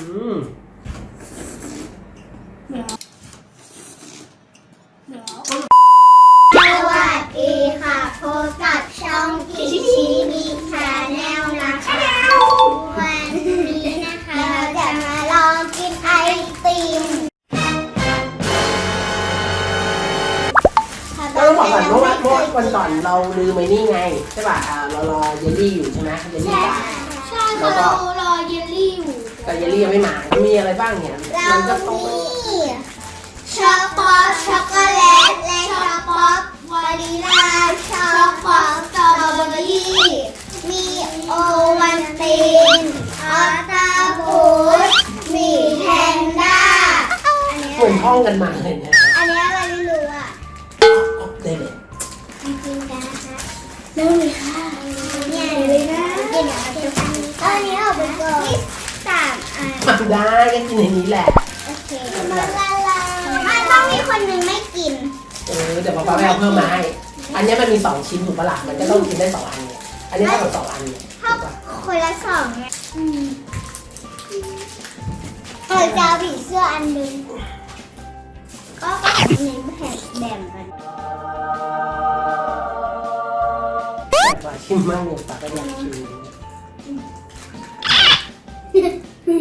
มสวัสดีค่ะพบกับช่องกิชิมีชาแนลนะคะวันนี้นะคะเราจะมาลองกินไอติมก็ต้องบอกก่อนเมื่อวันเมื่อวันก่อนเราลืมไอ้นี่ไงใช่ป่ะอ่าเรารอเยลลี่อยู่ใช่ไหมเยลลี่ใช่กับ ใช่ค่ะเรารอเยลลี่อยู่แต่เยลลี่ยังไม่มา มีอะไรบ้างเนี่ย เรามันก็ต้องมีช็อกโกช็อกโกแลตและช็อกโกวานิลาช็อกโกสตรอเบอรี่มีโอวันตินออตาบูดมีแพนด้าอันนี้เหมือนห้องกันมาเลยเนี่ยอันนี้อะ ได้ก็กินในนี้แหละ โอเคมันละลายมันต้องมีคนหนึ่งไม่กิน เออเดี๋ยวป๊าป๊าไปเอาเพิ่มมาให้ อันนี้มันมีสองชิ้นถูกปะล่ะมันก็ต้องกินได้สองอันเนี่ยอันนี้เท่ากับสองอันเนี่ยเท่าถูกปะคนละสองไงเออจะเอาผีเสื้ออันหนึงก็ก็เน้นแผ่นแบ่งกันแต่ว่าชิมมากเนี่ยป๊าก็อยากชิม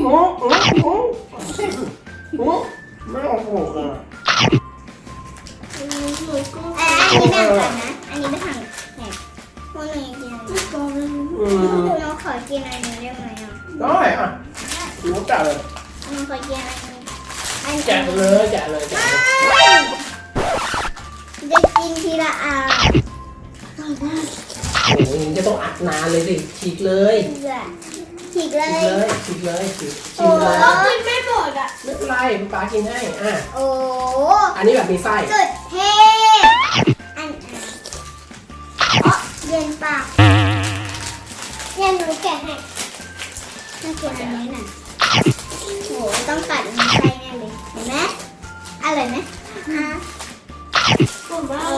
โอ้โอ้โอ้โอ้ไม่เอาโอ้เลยอันนี้แบ่งกันนะ อันนี้ไม่ทางแบ่งพวกนี้กินอันนี้อืมน้องขอกินอันนี้ได้ไหมอะได้อะดูแกะเลยน้องขอกินอันนี้อันนี้แกเลยแกะเลยแกะเลยจะกินทีละอันโอ้ยจะต้องอัดนานเลยสิฉีกเลย ฉีกเลฉีกย เลยฉีกเลยฉีกโอ้ฉีกเลยกินไม่หมดอะ ไม่เป็นไรป๊ากินให้อะโอ้อันนี้แบบมีไส้สุดเท่อันอันอ๋อเย็นปากเย็นหนูแกะให้น่ากินอันนี้น่ะโหต้องตัดอันนี้ไปแน่เลยเห็นไหมอร่อยไหมอะผมว่าอ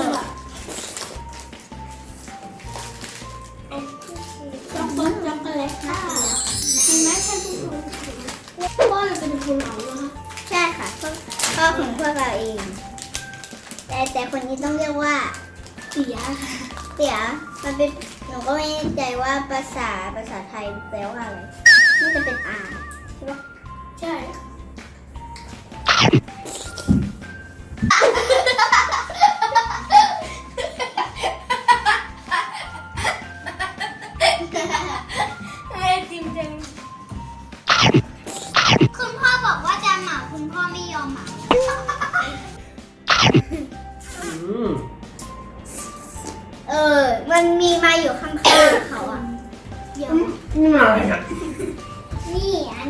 พ่อเราเป็นคนเอาเหรอใช่ค่ะพ่อพ่อของพวกเราเอง แต่แต่คนนี้ต้องเรียกว่าเตี๋ยค่ะเตี๋ยมันเป็นหนูก็ไม่แน่ใจว่าภาษาภาษาไทยแปลว่าอะไร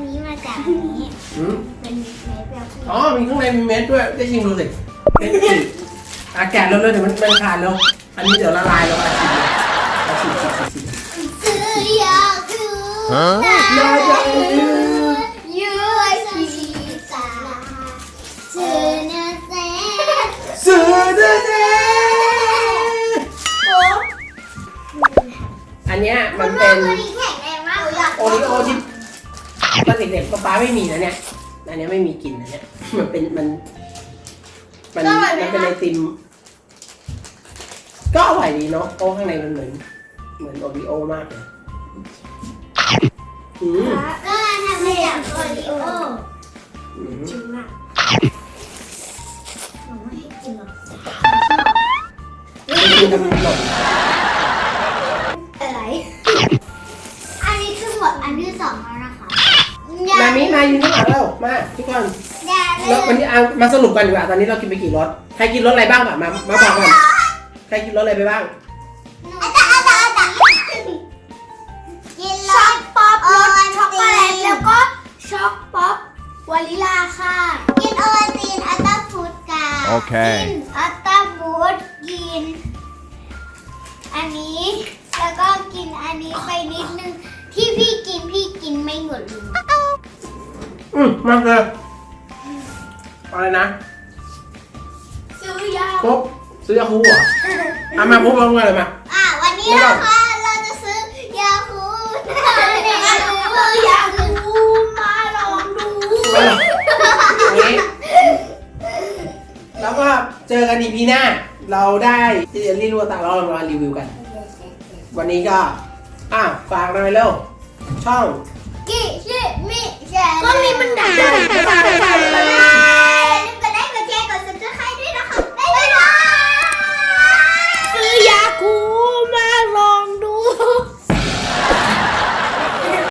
นี่อันนี้มาจากอันนี้อืมเป็นเม็ดแบบอ๋อ มีข้างในมีเม็ดด้วย ได้ชิมดูสิเม็ดฉีกอะแกะเร็วๆเดี๋ยวมันมันขาดแล้วอันนี้เดี๋ยวละลายแล้วอะฉีกเลยเอาฉีกฉีกฉีกฉีกซื้อยาคือฮะยาอยายูไอซีสาซื้อเนื้อเส้นซื้อเด้อเด้โอ้อันเนี้ยมันเป็นตัวนี้แข็งแรงมากเลยโอริโอที่ตอน เด็กๆป๊าป๊าไม่มีนะเนี่ยอันเนี้ยไม่มีกลิ่นนะเนี่ยมันเป็นมัน มันมันเป็นไอติม ก็อร่อยดีเนาะโอ้ข้างในมันเหมือน เหมือนโอริโอมากเลยอืมก็ทำมาจากโอริโออืมจริงอะหนูไม่ให้กินหรอกไม่กินทำหล่น มามิมาอยู่นี่หลังแล้วมาทุกคนอย่าเลแล้ววันยนี้เอามาสรุปกันดีกว่าตอนนี้เรากินไปกี่รสใครกินรสอะไรบ้างก่อนมามาบอกก่อนใครกินรสอะไรไปบ้างอาจารย์อาจารย์อาจารย์กินช็อกป๊อปรสช็อกโกแลตแล้วก็ช็อกป๊อปวานิลาค่ะ กินโอวัลตินอัตตาฟูดกาโอเคกินอัตตาบูดกิน อันนี้แล้วก็กินอันนี้ไปนิดนึงที่พี่กินพี่กินไม่หมดเลย อืมมากเลยอะไรนะซื้อยาปุ๊บซื้อยาคูเหรออามาปุ๊บเอาเงินเลยมา อะวันนี้นะคะเราจะซื้อยาคูนะคะซื้อยาคูมาลองดูอออนี้แล้วก็เจอกันอีพีหน้า เราได้เรียนรู้ตาเราลมารีวิวกัน วันนี้ก็ อะฝากหน่อยเร็วช่อง กี่ชิมิแชร์ก็มีมันดับ